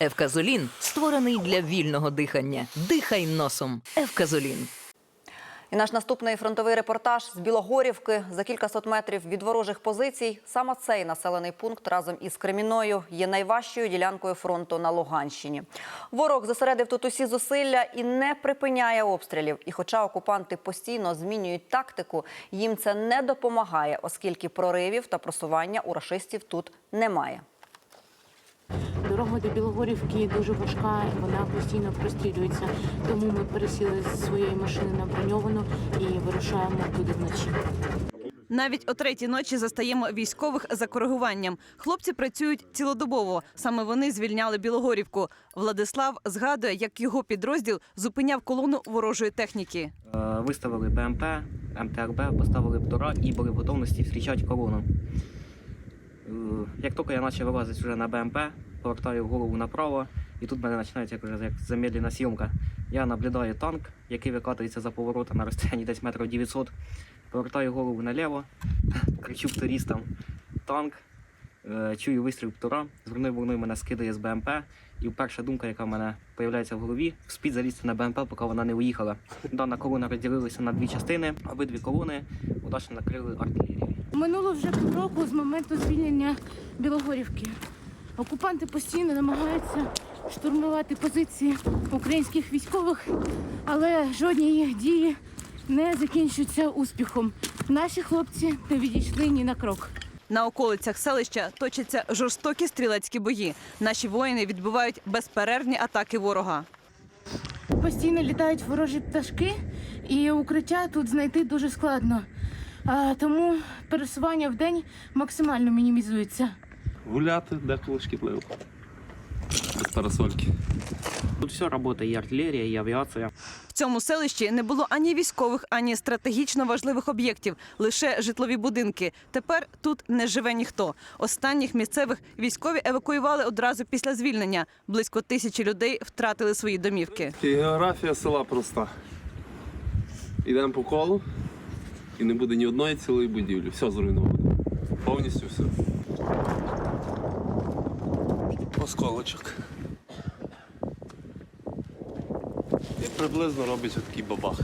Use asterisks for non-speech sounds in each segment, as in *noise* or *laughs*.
Евказолін створений для вільного дихання. Дихай носом. Евказолін. І наш наступний фронтовий репортаж з Білогорівки за кількасот метрів від ворожих позицій. Саме цей населений пункт разом із Креміною є найважчою ділянкою фронту на Луганщині. Ворог зосередив тут усі зусилля і не припиняє обстрілів. І хоча окупанти постійно змінюють тактику, їм це не допомагає, оскільки проривів та просування у рашистів тут немає. Дорога до Білогорівки дуже важка, вона постійно прострілюється. Тому ми пересіли з своєї машини на броньовану і вирушаємо туди вночі. Навіть о третій ночі застаємо військових за коригуванням. Хлопці працюють цілодобово. Саме вони звільняли Білогорівку. Владислав згадує, як його підрозділ зупиняв колону ворожої техніки. Е, Виставили БМП, МТРБ, поставили птура і були в готовності зустрічати колону. Як тільки я почав вилазити вже на БМП, повертаю голову направо, і тут в мене починається як, як замедлена зйомка. Я наблюдаю танк, який викатується за поворота на розстоянні десь метрів 900. Повертаю голову наліво, *laughs* кричу туристам танк, чую вистріл птура, звернув вогною мене скидає з БМП. І перша думка, яка в мене з'являється в голові, вспіть залізти на БМП, поки вона не уїхала. Дана колона розділилася на дві частини. Обидві колони удачно накрили артилерією. Минуло вже півроку з моменту звільнення Білогорівки. Окупанти постійно намагаються штурмувати позиції українських військових, але жодні їх дії не закінчуються успіхом. Наші хлопці не відійшли ні на крок. На околицях селища точаться жорстокі стрілецькі бої. Наші воїни відбивають безперервні атаки ворога. Постійно літають ворожі пташки, і укриття тут знайти дуже складно. А, тому пересування в день максимально мінімізується. гуляти деколи шкідливо. Без парасольки. Тут все працює, і артилерія, і авіація. В цьому селищі не було ані військових, ані стратегічно важливих об'єктів, лише житлові будинки. Тепер тут не живе ніхто. Останніх місцевих військові евакуювали одразу після звільнення. Близько тисячі людей втратили свої домівки. Географія села проста. Йдемо по колу і не буде ні одної цілої будівлі. Все зруйновано. Повністю все. Осколочок. І приблизно робиться такий бабах.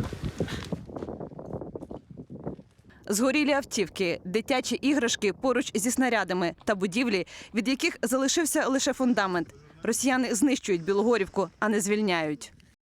Згорілі автівки, дитячі іграшки поруч зі снарядами та будівлі, від яких залишився лише фундамент. Росіяни знищують Білогорівку, а не звільняють.